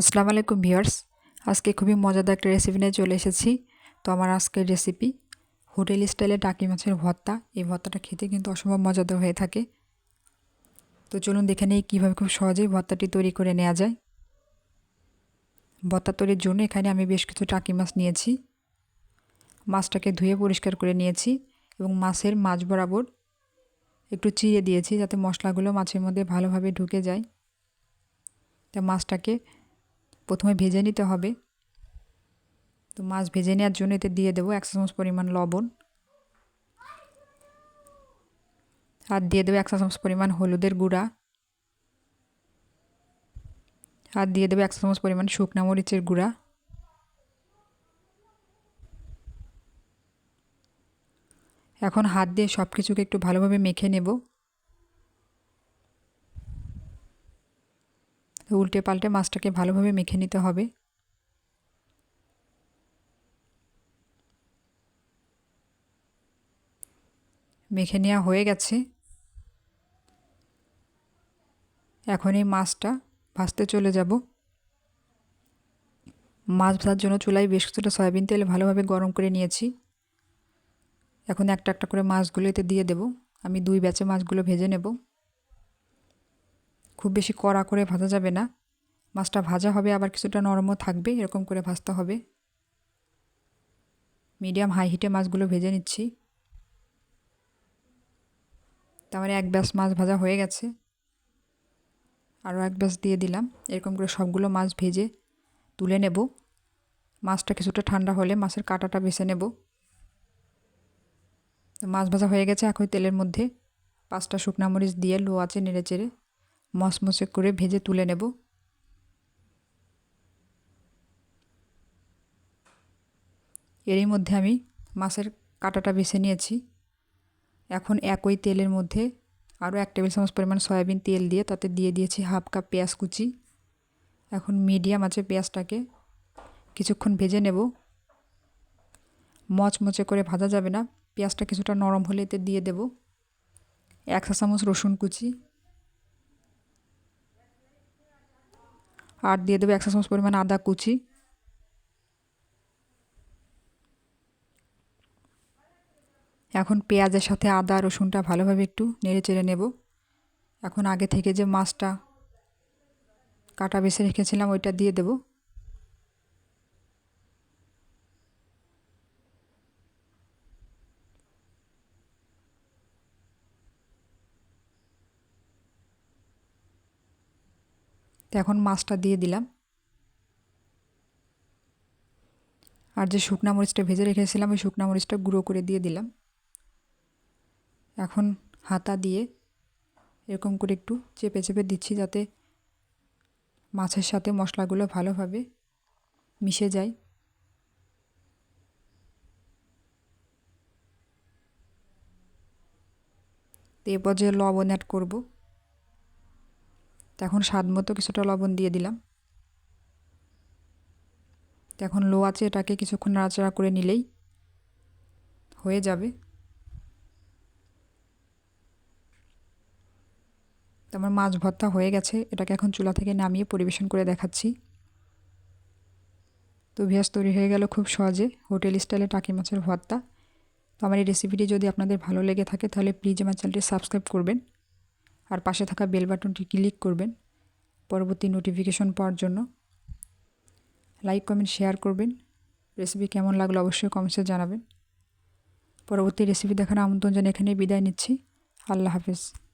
আসসালামু আলাইকুম ভিউয়ার্স। আজকে খুবই মজাদার একটা রেসিপি নিয়ে চলে এসেছি। তো আমার আজকের রেসিপি হোটেল স্টাইলে টাকি মাছের ভর্তা। এই ভর্তাটা খেতে কিন্তু অসম্ভব মজাদার হয়ে থাকে। তো চলুন দেখে নেই কীভাবে খুব সহজেই ভর্তাটি তৈরি করে নেওয়া যায়। ভর্তা তৈরির জন্য এখানে আমি বেশ কিছু টাকি মাছ নিয়েছি। মাছটাকে ধুয়ে পরিষ্কার করে নিয়েছি এবং মাছের মাছ বরাবর একটু চিড়ে দিয়েছি যাতে মশলাগুলো মাছের মধ্যে ভালোভাবে ঢুকে যায়। তা মাছটাকে প্রথমে ভেজে নিতে হবে। তো মাছ ভেজে নেওয়ার জন্য এতে দিয়ে দেবো একশো চামচ পরিমাণ লবণ। আর দিয়ে দেবো একশো চামচ পরিমাণ হলুদের গুঁড়া। আর দিয়ে দেবো একশো চামচ পরিমাণ শুকনা মরিচের গুঁড়া। এখন হাত দিয়ে সব কিছুকে একটু ভালোভাবে মেখে নেব। উল্টে পাল্টে মাছটাকে ভালোভাবে মেখে নিতে হবে। মেখে নেওয়া হয়ে গেছে। এখন এই মাছটা ভাজতে চলে যাব। মাছ ভাজার জন্য চুলায় বেশ কিছুটা সয়াবিন তেল ভালোভাবে গরম করে নিয়েছি। এখন একটা একটা করে মাছগুলো এতে দিয়ে দেব। আমি দুই ব্যাচে মাছগুলো ভেজে নেব। খুব বেশি কড়া করে ভাজা যাবে না। মাছটা ভাজা হবে, আবার কিছুটা নরমও থাকবে, এরকম করে ভাজতে হবে। মিডিয়াম হাই হিটে মাছগুলো ভেজে নিচ্ছি। তারপরে এক ব্যাস মাছ ভাজা হয়ে গেছে। আরও এক ব্যাস দিয়ে দিলাম। এরকম করে সবগুলো মাছ ভেজে তুলে নেব। মাছটা কিছুটা ঠান্ডা হলে মাছের কাঁটাটা বেছে নেব। মাছ ভাজা হয়ে গেছে এখন তেলের মধ্যে। পাঁচটা শুকনা মরিচ দিয়ে লো আছে নেড়ে চেড়ে মসমসে করে ভেজে তুলে নেব। এরই মধ্যে আমি মাছের কাঁটাটা বেছে নিয়েছি। এখন একই তেলের মধ্যে আরও এক টেবিল চামচ পরিমাণ সয়াবিন তেল দিয়ে তাতে দিয়ে দিয়েছি হাফ কাপ পেঁয়াজ কুচি। এখন মিডিয়াম আছে পেঁয়াজটাকে। কিছুক্ষণ ভেজে নেব। মচমচে করে ভাজা যাবে না। পেঁয়াজটা কিছুটা নরম হলে এতে দিয়ে দেব। এক চা চামচ রসুন কুচি। আর দিয়ে দেবো, একশো চামচ পরিমাণ আদা কুচি। এখন পেঁয়াজের সাথে আদা, রসুনটা ভালোভাবে একটু নেড়ে চেড়ে নেব। এখন আগে থেকে যে মাছটা কাটা বেছে রেখেছিলাম, ওইটা দিয়ে দেব। তো এখন মাছটা দিয়ে দিলাম। আর যে শুকনা মরিচটা ভেজে রেখেছিলাম, ওই শুকনা মরিচটা গুঁড়ো করে দিয়ে দিলাম। এখন হাতা দিয়ে এরকম করে একটু চেপে চেপে দিচ্ছি যাতে মাছের সাথে মশলাগুলো ভালোভাবে মিশে যায়। তো এ পর্যায়ে লবণ অ্যাড করব। এখন স্বাদ মতো কিছুটা লবণ দিয়ে দিলাম। এখন লো আছে এটাকে কিছুক্ষণ নাড়াচাড়া করে নিলেই হয়ে যাবে। তো আমার মাছ ভর্তা হয়ে গেছে, এটাকে এখন চুলা থেকে নামিয়ে পরিবেশন করে দেখাচ্ছি। তো ভেজ তৈরি হয়ে গেল খুব সহজে হোটেল স্টাইলে টাকি মাছের ভর্তা। তো আমার এই রেসিপিটি যদি আপনাদের ভালো লেগে থাকে তাহলে প্লিজ আমার চ্যানেলটি সাবস্ক্রাইব করবেন। আর পাশে থাকা বেল বাটনটি ক্লিক করবেন পরবর্তী নোটিফিকেশন পাওয়ার জন্য। লাইক কমেন্ট শেয়ার করবেন। রেসিপি কেমন লাগল অবশ্যই কমেন্টসে জানাবেন। পরবর্তী রেসিপি দেখার আমন্ত্রণ জানিয়ে এখানে বিদায় নিচ্ছি। আল্লাহ হাফিজ।